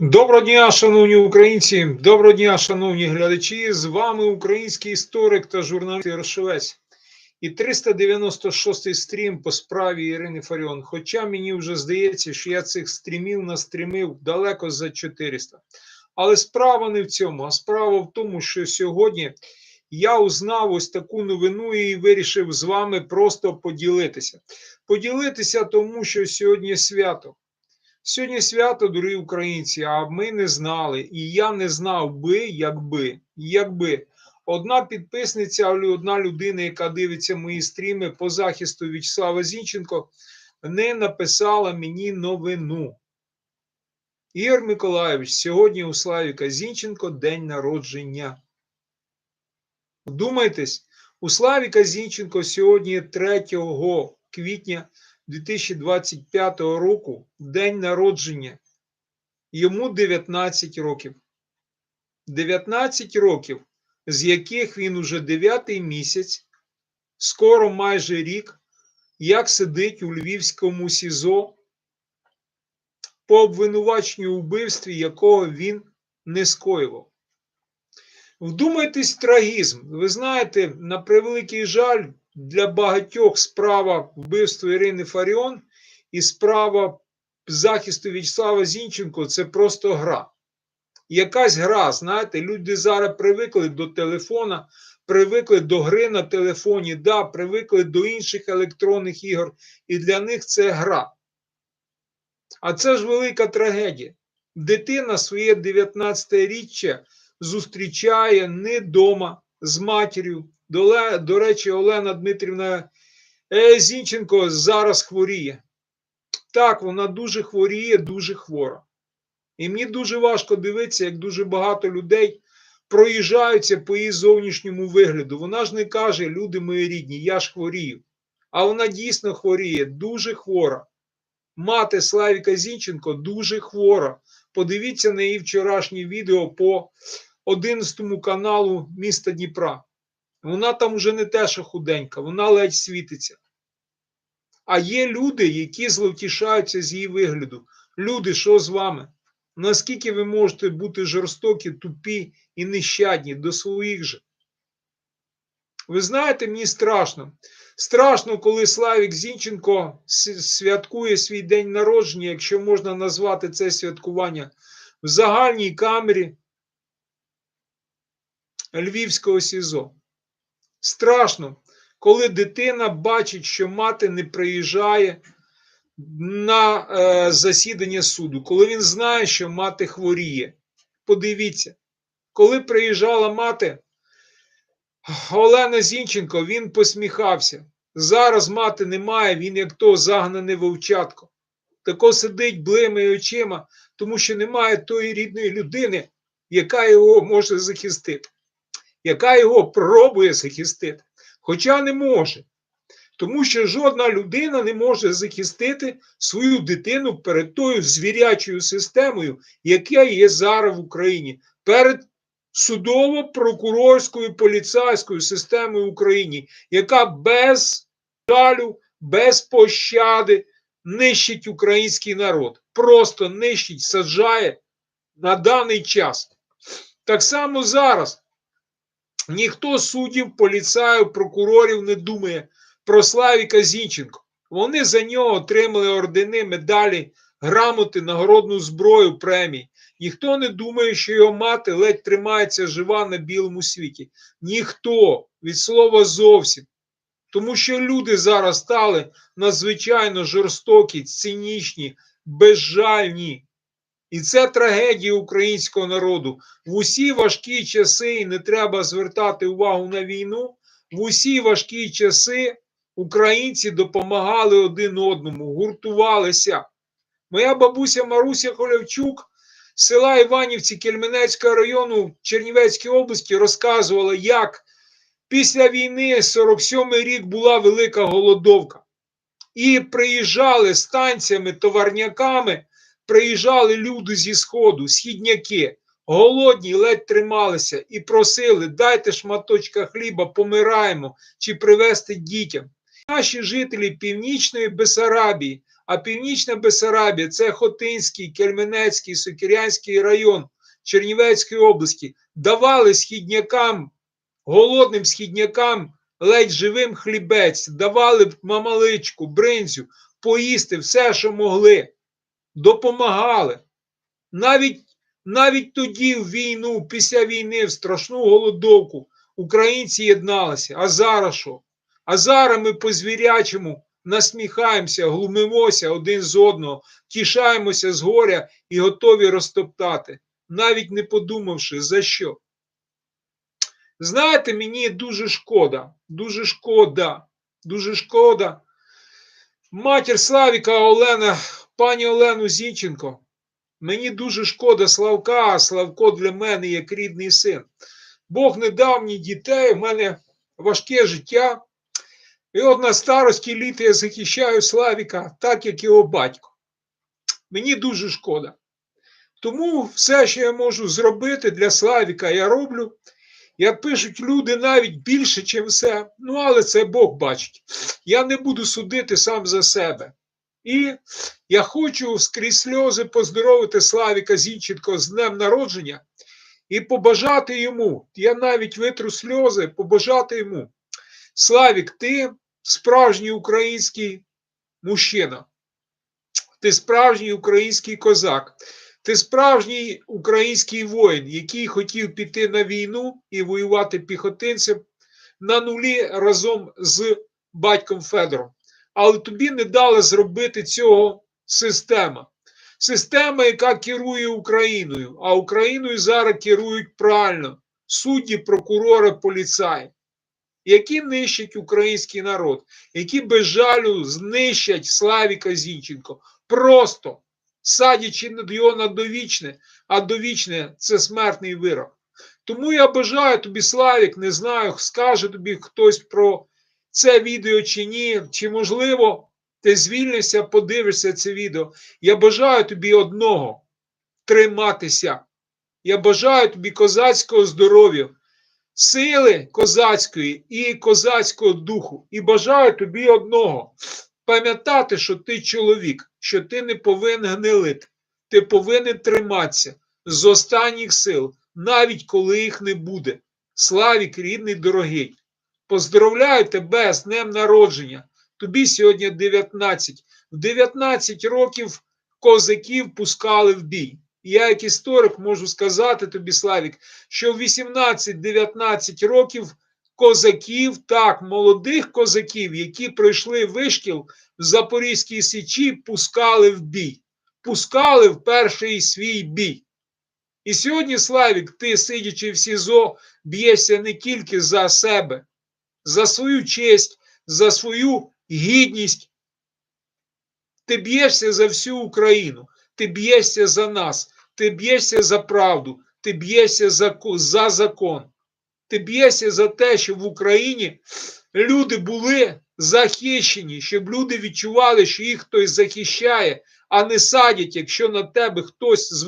Доброго дня, шановні українці, доброго дня, шановні глядачі. З вами український історик та журналіст Ярошовець. І 396-й стрім по справі Ірини Фаріон. Хоча мені вже здається, що я цих стрімів настрімив далеко за 400. Але справа не в цьому, а справа в тому, що сьогодні я узнав ось таку новину і вирішив з вами просто поділитися. Поділитися, тому що сьогодні свято. Сьогодні свято, дорогі українці, а ми не знали. І я не знав би, якби, якби одна підписниця, одна людина, яка дивиться мої стріми по захисту В'ячеслава Зінченко, не написала мені новину. Ігор Миколайович, сьогодні у Славіка Зінченко день народження. Вдумайтесь, у Славіка Зінченко сьогодні 3 квітня 2025 року день народження. Йому 19 років. 19 років, з яких він уже 9 місяць, скоро майже рік, як сидить у Львівському СІЗО по обвинуваченню вбивстві, якого він не скоював. Вдумайтесь трагізм. Ви знаєте, на превеликий жаль, для багатьох справа вбивства Ірини Фаріон і справа захисту В'ячеслава Зінченко це просто гра. Якась гра, знаєте, люди зараз привикли до телефона, привикли до гри на телефоні, да, привикли до інших електронних ігор, і для них це гра. А це ж велика трагедія. Дитина своє 19-річчя зустрічає не вдома з матір'ю. До, до речі, Олена Дмитрівна е, Зінченко зараз хворіє. Так, вона дуже хворіє, дуже хвора. І мені дуже важко дивитися, як дуже багато людей проїжджаються по її зовнішньому вигляду. Вона ж не каже, люди мої рідні, я ж хворію. А вона дійсно хворіє, дуже хвора. Мати Славіка Зінченко дуже хвора. Подивіться на її вчорашнє відео по 11 каналу міста Дніпра. Вона там вже не те, що худенька, вона ледь світиться. А є люди, які зловтішаються з її вигляду. Люди, що з вами? Наскільки ви можете бути жорстокі, тупі і нещадні до своїх же? Ви знаєте, мені страшно. Страшно, коли Славік Зінченко святкує свій день народження, якщо можна назвати це святкування, в загальній камері Львівського СІЗО. Страшно, коли дитина бачить, що мати не приїжджає на е, засідання суду, коли він знає, що мати хворіє. Подивіться, коли приїжджала мати Олена Зінченко, він посміхався. Зараз мати немає, він як то загнане вовчатко. Тако сидить блимає очима, тому що немає тої рідної людини, яка його може захистити яка його пробує захистити, хоча не може. Тому що жодна людина не може захистити свою дитину перед тою звірячою системою, яка є зараз в Україні, перед судово-прокурорською поліцейською системою в Україні, яка без жалю, без пощади нищить український народ. Просто нищить, саджає на даний час. Так само зараз. Ніхто суддів, поліцаїв, прокурорів не думає про Славіка Зінченко. Вони за нього отримали ордени, медалі, грамоти, нагородну зброю, премії. Ніхто не думає, що його мати ледь тримається жива на білому світі. Ніхто від слова зовсім. Тому що люди зараз стали надзвичайно жорстокі, цинічні, безжальні. І це трагедія українського народу. В усі важкі часи, і не треба звертати увагу на війну. В усі важкі часи українці допомагали один одному, гуртувалися. Моя бабуся Маруся Холявчук з села Іванівці Кельменецького району Чернівецької області розказувала, як після війни 47-й рік була велика голодовка. І приїжджали станціями, товарняками приїжджали люди зі Сходу, східняки, голодні, ледь трималися і просили, дайте шматочка хліба, помираємо чи привезти дітям. наші жителі Північної Бесарабії, а Північна Бесарабія це Хотинський, Кельменецький, Сокирянський район Чернівецької області, давали східнякам, голодним східнякам ледь живим хлібець, давали б мамаличку, бринзю, поїсти все, що могли, допомагали. Навіть, навіть тоді, в війну, після війни, в страшну голодовку, українці єдналися. А зараз що? А зараз ми по звірячому насміхаємося, глумимося один з одного, тішаємося з горя і готові розтоптати, навіть не подумавши за що. Знаєте, мені дуже шкода, дуже шкода, дуже шкода. Матір Славіка Олена, пані Олену Зінченко. Мені дуже шкода Славка, а Славко для мене як рідний син. Бог не дав мені дітей, в мене важке життя. І от на старості літа я захищаю Славіка, так як його батько. Мені дуже шкода. Тому все, що я можу зробити для Славіка, я роблю. Як пишуть люди навіть більше, ніж все. Ну, але це Бог бачить. Я не буду судити сам за себе. І я хочу скрізь сльози поздоровити Славіка Зінченко з днем народження і побажати йому. Я навіть витру сльози, побажати йому. Славік, ти справжній український мужчина. Ти справжній український козак. Ти справжній український воїн, який хотів піти на війну і воювати піхотинцем на нулі разом з батьком Федором. Але тобі не дала зробити цього система. Система, яка керує Україною, а Україною зараз керують правильно судді, прокурори, поліцаї, які нищать український народ, які без жалю знищать Славіка Зінченко. Просто садячи його на довічне, а довічне це смертний вирок. Тому я бажаю тобі, Славік, не знаю, скаже тобі хтось про це відео чи ні, чи можливо ти звільнишся, подивишся це відео. Я бажаю тобі одного триматися. Я бажаю тобі козацького здоров'я, сили козацької і козацького духу. І бажаю тобі одного пам'ятати, що ти чоловік, що ти не повинен гнилити, ти повинен триматися з останніх сил, навіть коли їх не буде. Славік, рідний, дорогий, поздравляю тебе з днем народження. Тобі сьогодні 19. В 19 років козаків пускали в бій. І Я, як історик, можу сказати тобі, Славік, що в 18-19 років козаків, так, молодих козаків, які пройшли вишкіл в Запорізькій Січі, пускали в бій, пускали в перший свій бій. І сьогодні, Славік, ти, сидячи в СІЗО, б'єшся не тільки за себе, за свою честь, за свою гідність. Ти б'єшся за всю Україну, ти б'єшся за нас, ти б'єшся за правду, ти б'єшся за, за закон. Ти б'єшся за те, щоб в Україні люди були захищені, щоб люди відчували, що їх хтось захищає, а не садять, якщо на тебе хтось з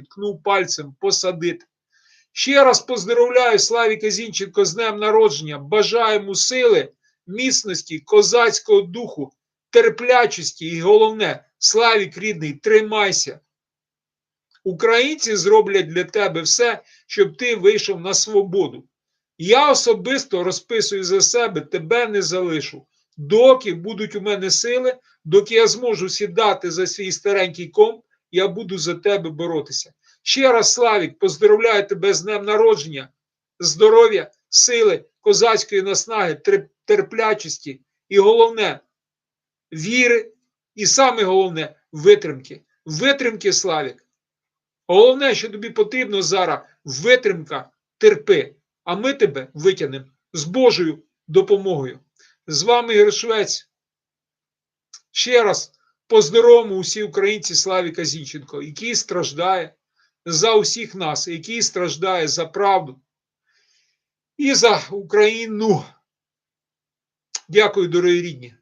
ткнув пальцем посадити. Ще раз поздоровляю Славіка Зінченко з днем народження. Бажаю йому сили, міцності, козацького духу, терплячості і головне, Славік рідний, тримайся. Українці зроблять для тебе все, щоб ти вийшов на свободу. Я особисто розписую за себе, тебе не залишу. Доки будуть у мене сили, доки я зможу сідати за свій старенький комп, я буду за тебе боротися. Ще раз, Славік, поздоровляю тебе з днем народження, здоров'я, сили, козацької наснаги, терплячості і головне віри, і саме головне витримки. Витримки, Славік. Головне, що тобі потрібно зараз витримка, терпи, а ми тебе витягнемо з Божою допомогою. З вами Ігор Швець. Ще раз поздоровому усі українці Славіка Зінченко, який страждає за усіх нас, який страждає за правду і за Україну. Дякую, дорогі рідні.